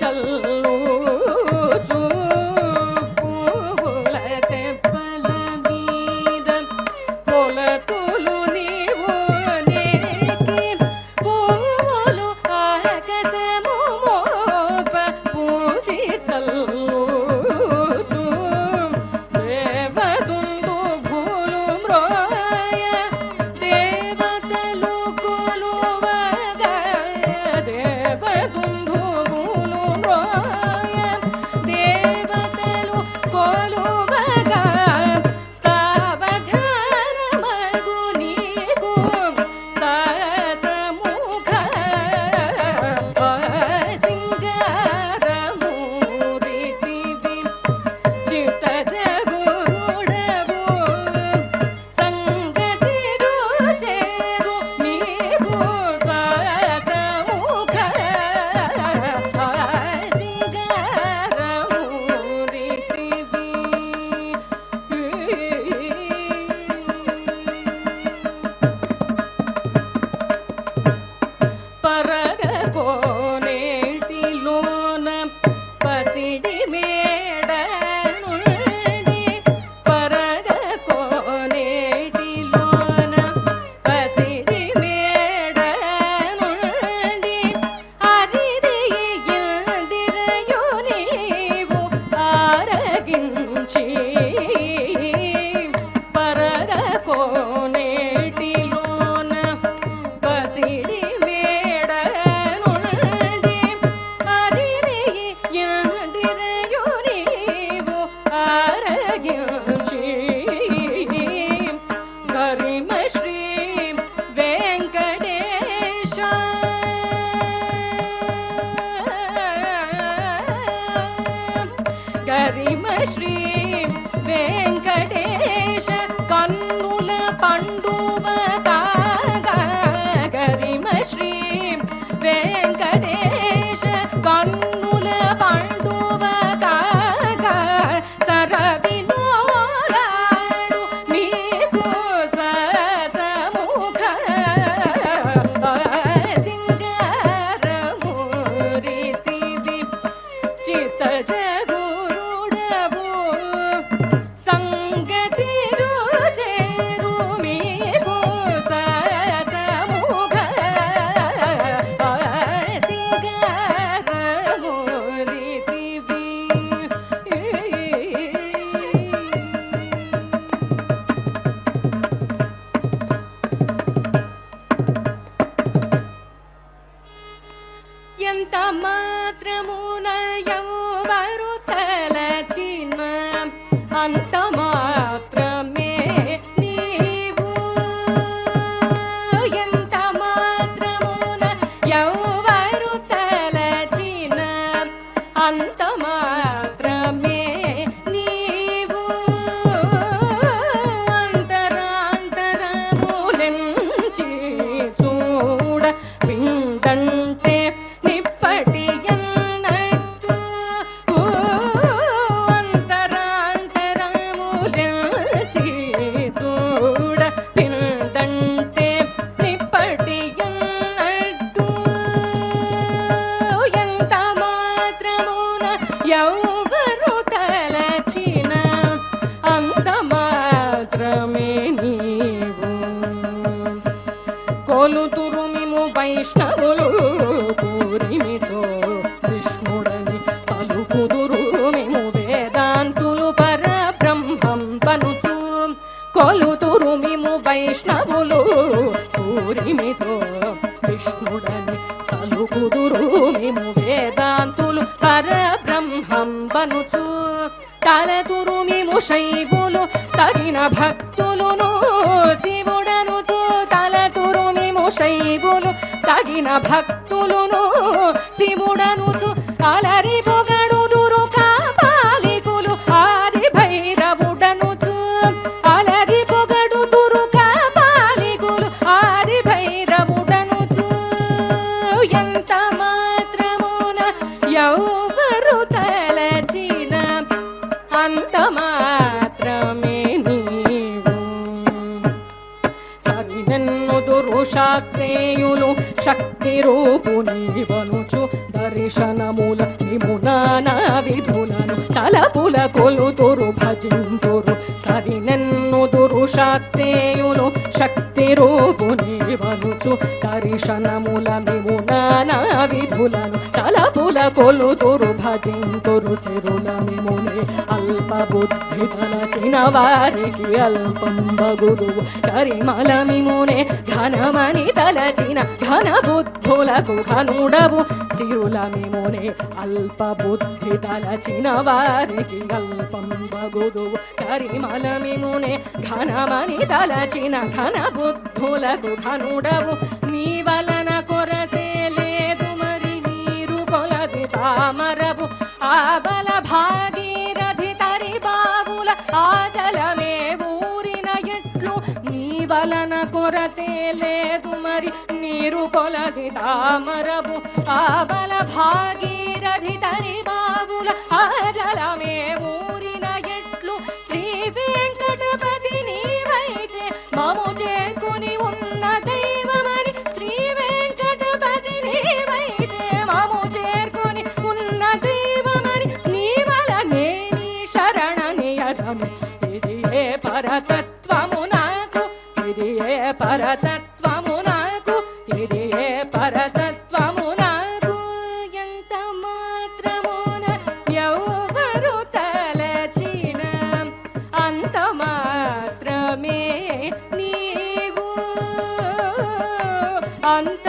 चल पंड ्रमोन वरुतलचिन्म हन्त मात्र मे नियन्त मातरमुन यौ ఎవరు తలచిన అంత మాత్రమే నీవు. కొలుతురు మేము వైష్ణవులు పూరిమితో బనుచు పనుచు తలతురు శైవులు తగిన భక్తులును శివుడనుచు తలతురు మిము శైవులు తగిన భక్తులును శివుడనుచు అలరి శక్తి రూపుని వనుచు దర్శనముల నిమునానా విధులను తలపుల కొలుతురు భజింతురు సరి సరినెన్నుదురు శాక్తేయులు శక్తి రూపుని వనుచు దర్శనముల నానా విధులను తలపుల కొలుతురు భజింతురు సిరుల మిముని. అల్ప బుద్ధి తలచిన వారికి అల్పం బగురువు కరిమల మిమునే ఘనమని తలచిన ఘన బుద్ధులకు ఘనుడవు. సిరుల మిమునే అల్ప బుద్ధి తలచిన వారికి అల్పం బగురువు కరిమల మిమునే ఘనమని తలచిన ఘన బుద్ధులకు ఘనుడవు నీ వలన కొరతే లేదు మరి నీరు కొలది తామరవు ఆబల భాగీరథి తరి బావుల ఆచలమే ఊరిన ఎట్లు నీ వలన కొరతే లేదు మరి నీరు కొలది తామరవు ఆబల భాగీరథి తరి బావుల ఆచలమే ఊరిన ఇది ఏ పరతత్వము నాకు ఇది ఏ పరతత్వము నాకు ఎంత మాత్రమున ఎవరు తలచిన అంత మాత్రమే నీవు అంత